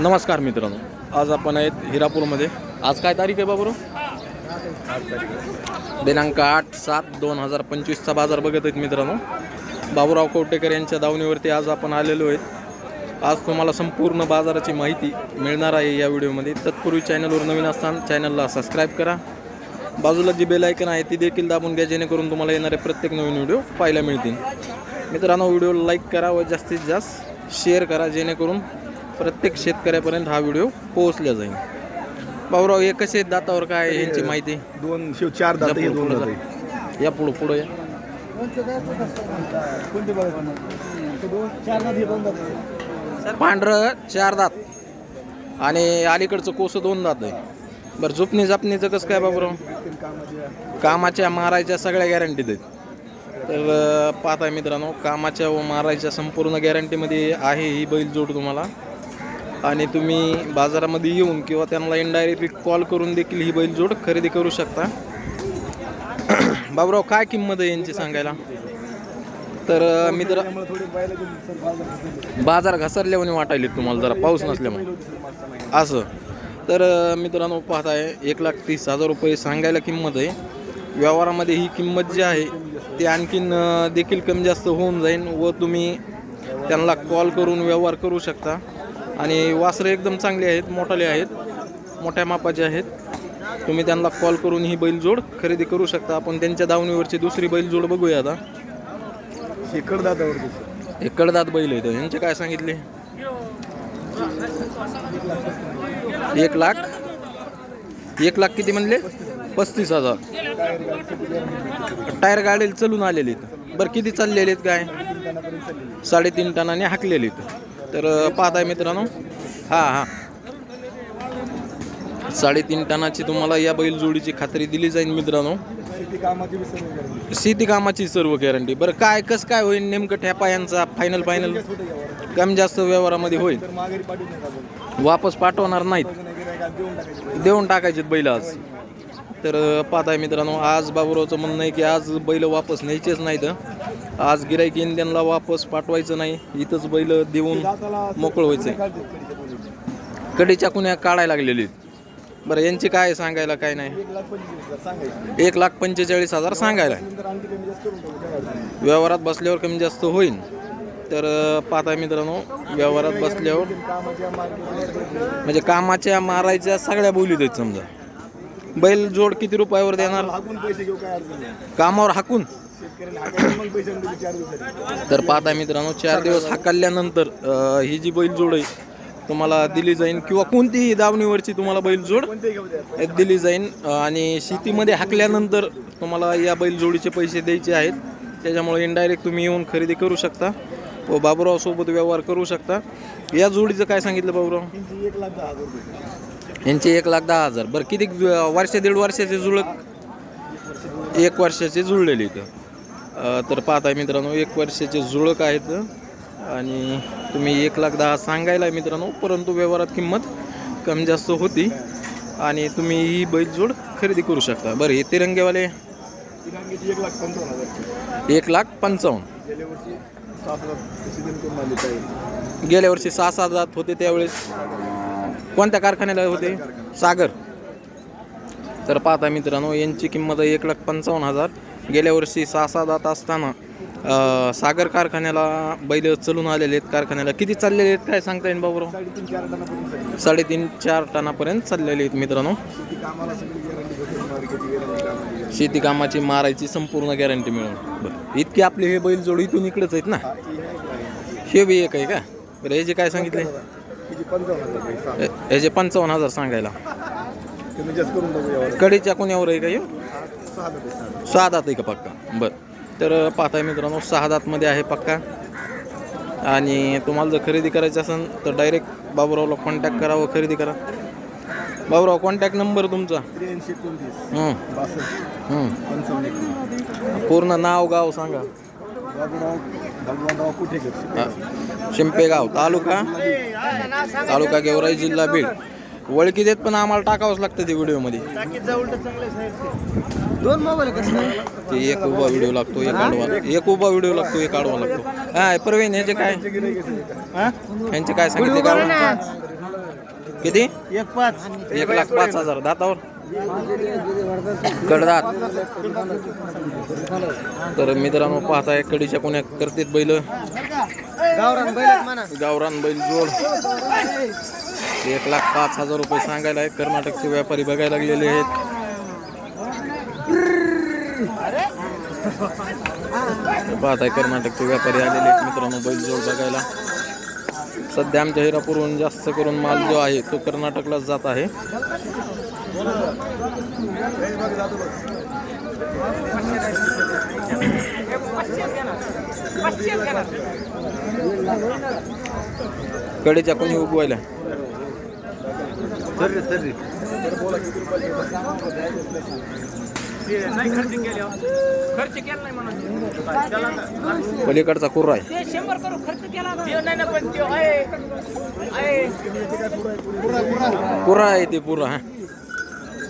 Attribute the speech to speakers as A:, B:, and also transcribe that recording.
A: नमस्कार मित्रांनो आज आपण आहेत हिरापूरमध्ये. आज काय तारीख आहे बाबरो दिनांक आठ सात दोन हजार पंचवीसचा बाजार बघत आहेत मित्रांनो. बाबूराव कवटेकर यांच्या दावणीवरती आज आपण आलेलो आहेत. आज तुम्हाला संपूर्ण बाजाराची माहिती मिळणार आहे या व्हिडिओमध्ये. तत्पूर्वी चॅनलवर नवीन असताना चॅनलला सबस्क्राईब करा. बाजूला जी बेल आयकन आहे ती देखील दाबून घ्या जेणेकरून तुम्हाला येणारे प्रत्येक नवीन व्हिडिओ पाहायला मिळतील. मित्रांनो व्हिडिओ लाईक करा व जास्तीत जास्त शेअर करा जेणेकरून प्रत्येक शेतकऱ्यापर्यंत हा व्हिडिओ पोहोचला जाईल. भाऊराव हे कसे आहेत दातावर काय यांची माहिती?
B: दोन शिव चार दात हे
A: या
B: दोन दात.
A: या पुढं पुढं या.
B: कोणते बघा दोन चार दात हे दोन दात
A: पांढरं चार दात. आणि अलीकडचं कोसं दोन दात आहे. बरं झुपणी जापणीचं कसं काय बाबूराव? कामाच्या मारायच्या सगळ्या गॅरंटीत आहेत तर अं, पाहताय मित्रांनो कामाच्या व मारायच्या संपूर्ण गॅरंटीमध्ये आहे ही बैल जोड तुम्हाला. आणि तुम्ही बाजारामध्ये येऊन किंवा त्यांना इनडायरेक्टली कॉल करून देखील ही बैलजोड खरेदी करू शकता. बाबूराव काय किंमत आहे यांची सांगायला? तर मी मित्र
B: बाजार
A: घसरल्यामुळे वाटायले तुम्हाला जरा पाऊस नसल्यामुळे. असं. तर मित्रांनो मित्रांनो पाहताय एक लाख तीस हजार रुपये सांगायला किंमत आहे. व्यवहारामध्ये ही किंमत जी आहे ती आणखीन देखील कमी जास्त होऊन जाईल व तुम्ही त्यांना कॉल करून व्यवहार करू शकता. आणि वासरं एकदम चांगले आहेत मोठाले आहेत मोठ्या मापाचे आहेत. तुम्ही त्यांना कॉल करून ही बैलजोड खरेदी करू शकता. आपण त्यांच्या दावणीवरची दुसरी बैलजोड बघूया आता. हे कडदात बैल आहेत. यांचे काय सांगितले? एक लाख. एक लाख किती म्हणले? पस्तीस हजार. टायर गाडीला चलून आलेले आहेत. बरं किती चाललेले आहेत काय? साडेतीन टनाने हाकलेले आहेत. तर पाहताय मित्रांनो. हां हां. साडेतीन टनाची तुम्हाला या बैल जोडीची खात्री दिली जाईल मित्रांनो.
B: शेती कामाची सर्व गॅरंटी
A: बरं काय कसं काय होईल नेमकं ठ्यापा यांचा फायनल फायनल कमी जास्त व्यवहारामध्ये होईल. वापस पाठवणार नाहीत.
B: देऊन टाकायचे
A: देऊन टाकायचे बैल आज. तर पाहताय मित्रांनो आज बाबुरावचं म्हणणं आहे की आज बैल वापस न्यायचेच नाहीत आज गिराईक येईन त्यांना वापस पाठवायचं नाही इथंच बैल देऊन मोकळ
B: मोकळं कडीच्या
A: कुण्या काढायला लागलेली आहेत. बरं यांची काय सांगायला काय नाही?
B: एक लाख
A: पंचेचाळीस हजार सांगायला व्यवहारात बसल्यावर कमी जास्त होईल तर अं, पाहताय मित्रांनो व्यवहारात बसल्यावर म्हणजे कामाच्या मारायच्या सगळ्या बोलीत आहेत समजा. बैल जोड किती रुपयावर देणार?
B: हाकून पैसे घेऊ काय अडचण नाही.
A: कामावर हाकून?
B: शेतकऱ्याला हाकायला मग पैसे दिले चार दिवसासाठी
A: तर पाहताय मित्रांनो चार दिवस हाकलल्यानंतर अं, ही जी बैल जोड आहे तुम्हाला दिली जाईल किंवा कोणतीही दावणीवरची तुम्हाला बैल जोड
B: कोणते घेऊ द्या.
A: दिली जाईल आणि शेतीमध्ये हाकल्यानंतर तुम्हाला या बैल जोडीचे पैसे द्यायचे आहेत. त्याच्यामुळे इनडायरेक्ट तुम्ही येऊन खरेदी करू शकता व बाबूराव सोबत व्यवहार करू शकता. या जोडीचं काय सांगितलं बाबूराव?
B: त्यांची एक लाख दहा हजार रुपये.
A: यांचे एक लाख दहा हजार. बरं किती वर्ष दीड वर्षाचे जुळक एक वर्षाचे जुळलेले इथं. तर पाहता मित्रांनो एक वर्षाचे जुळक आहेत. आणि तुम्ही एक लाख दहा सांगायला आहे मित्रांनो परंतु व्यवहारात किंमत कमी जास्त होती. आणि तुम्ही ही बैलजोड खरेदी करू शकता. बरं हे तिरंगेवाले?
B: एक लाख पंचावन्न.
A: एक लाख पंचावन्न
B: गेल्या वर्षी सात
A: गेल्या वर्षी सहा सात जात होते त्यावेळेस. कोणत्या कारखान्याला होते? सागर तर पाहता मित्रांनो यांची किंमत आहे एक लाख पंचावन्न हजार. गेल्या वर्षी सहा सहा दात असताना सागर कारखान्याला बैल चलून आलेले आहेत. कारखान्याला किती चाललेले आहेत काय सांगता येईल बाबूराव?
B: साडेतीन चार टनापर्यंत
A: चाललेले आहेत. मित्रांनो.
B: शेती कामाची
A: मारायची संपूर्ण गॅरंटी मिळून. इतके आपले हे बैल जोड इथून इकडेच आहेत ना?
B: हे
A: बी एक आहे का? बरं हे जे काय सांगितले?
B: हिची पंचावन्न हजार
A: सांगायला. कडीच्या कोण्यावर आहे का ह्यो?
B: सहा
A: दात आहे का पक्का? बरं. तर पाहताय मित्रांनो सहा दातमध्ये आहे पक्का. आणि तुम्हाला जर खरेदी करायची असेल तर डायरेक्ट बाबूरावला कॉन्टॅक्ट करा व खरेदी करा. बाबूराव कॉन्टॅक्ट नंबर तुमचा. पूर्ण नाव गाव सांगा.
B: बाबूराव
A: हा. शिंपेगाव तालुका. तालुका गेवराई जिल्हा बीड. वळखी देत पण आम्हाला टाकावंच लागतं ते व्हिडिओमध्ये
B: दोन मोबाईल कसं
A: ते एक उभा व्हिडिओ लागतो एक आडवा एक उभा व्हिडिओ लागतो एक आडवा लागतो. हा प्रवीण ह्याचे काय? ह्यांचे काय सांगितले का किती?
B: एक पाच.
A: एक लाख पाच हजार. दातावर? कडदात. तर मित्रांनो पाहताय कडीच्या कोण्या करतेत बैल?
B: गावरान बैल म्हणा.
A: गावरान बैल जोड. एक लाख पाच हजार रुपये सांगायला आहे कर्नाटकचे व्यापारी बघायला लागलेले आहेत. पाहताय कर्नाटकचे व्यापारी आलेले आहेत. मित्रांनो बैल जोड बघायला. सध्या आमच्या हिरापूरहून जास्त करून माल जो आहे तो कर्नाटकलाच जात आहे. कडेच्या कोणी उगवायला.
B: तर्री
A: पलीकडचा कुर्रा
C: आहे.
A: कुर्रा आहे ते पुरा हा.